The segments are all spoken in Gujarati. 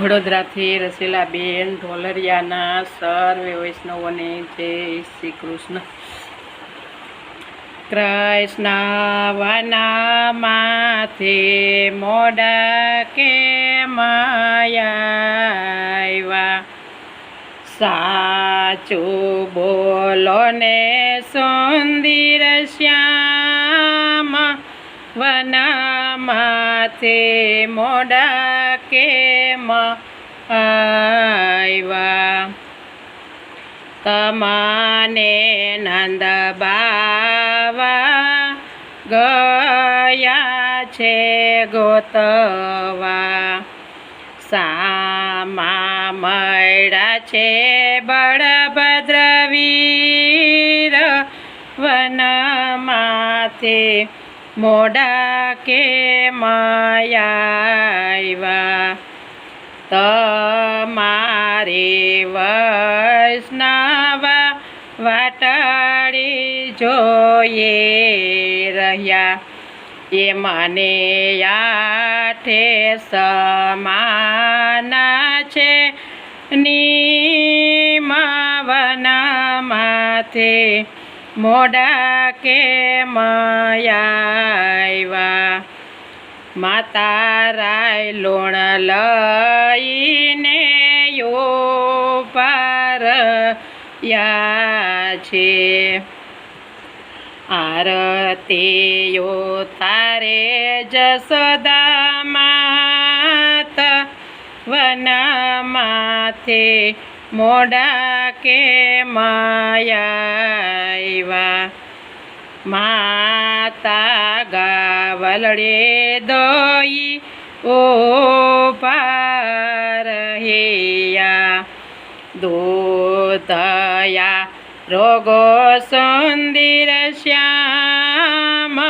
વડોદરાથી રસીલાબેન ઢોલરિયાના સર્વે વૈષ્ણવોને જય શ્રી કૃષ્ણ. કૃષ્ણ વનમાથે મોડા કે માયા સાચું બોલો ને સુંદર શ્યામ વનમાથે મોડા કે આવ્યા તમાને નંદ બાવા, ગયા છે ગોતવા. સામા મળ્યા છે બળભદ્ર વીર વનમાથે. મોડા કે માયા તમારે વૈષ્ણવા વાટડી જોઈએ રહ્યા. એ મને આઠે સમાના છે નિમવનમાથે. મોડા કે મયાવા માતા રાય લોણ લઈને યો પાર યા છે. આરતીયો તારે જસોદા માત વનમાથે મોડા કે માયા માતા ગાવલડે દોઈ ઓ પારહિયા દોતયા રોગો સુંદર શ્યામ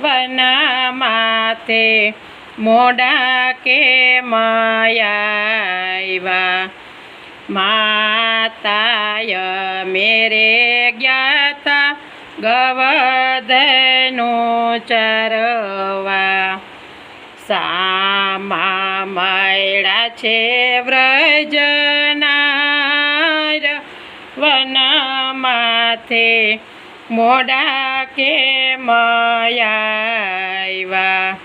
વનમાથે મોડા કે માયા માતાય મેરે જ્ઞાતા ગવદનું ચરવા. સામા મળ્યા છે વ્રજનાર વનમાથે મોડા કે મયાવા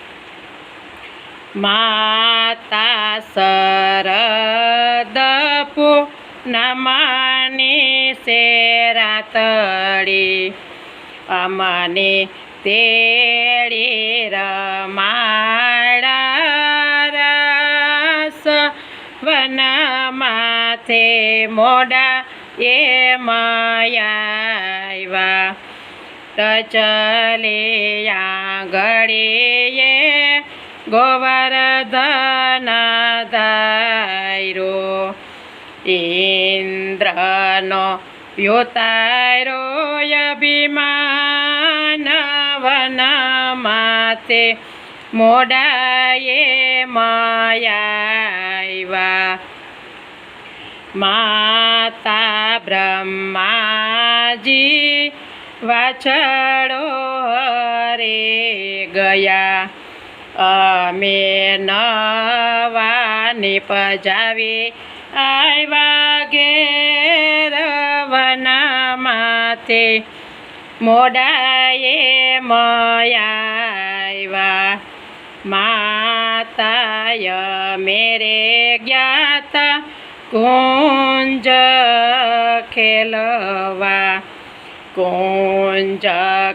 માતા સરદપુ નમાની શેરાતડી અમને તેડી રમાડા વન માથે મોડા એ મયાવા ટચલે આંગળીએ ગોવર્ધન દાયરો ઇન્દ્રનો યોતારો અભિમાન વનમાતે મોડાએ માયા માતા બ્રહ્માજી વાછડો હરે ગયા અમે નવાની પજાવી આવ્યા ઘેર વનમાથે મોડાએ મયાવા માતાય મેરે જ્ઞાતા, કુંજ ખેલવા. કુંજ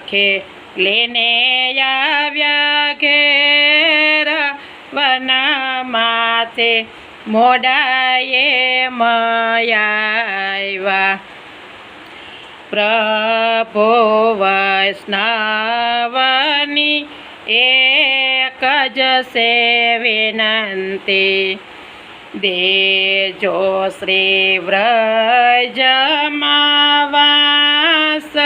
ખેલીને આવ્યા ઘેર વનમાથે મોડાએ મયાવા પ્રભો વૈષ્ણવની એક જ સે વિનંતી દેજો શ્રી વ્રજમાવાસ.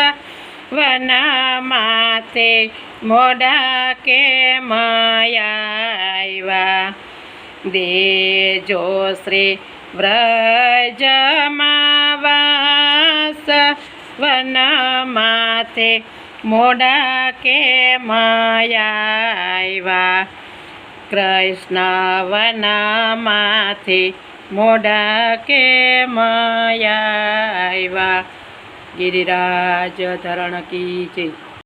વનમાથે મોડા કે મયાવા દેજો શ્રી વ્રજમાવાસ વનમાથે મોડા કે માયાવા કૃષ્ણ વનમાથે મોડા કે માયાવા ગિરિરાજ ધરણ કી જય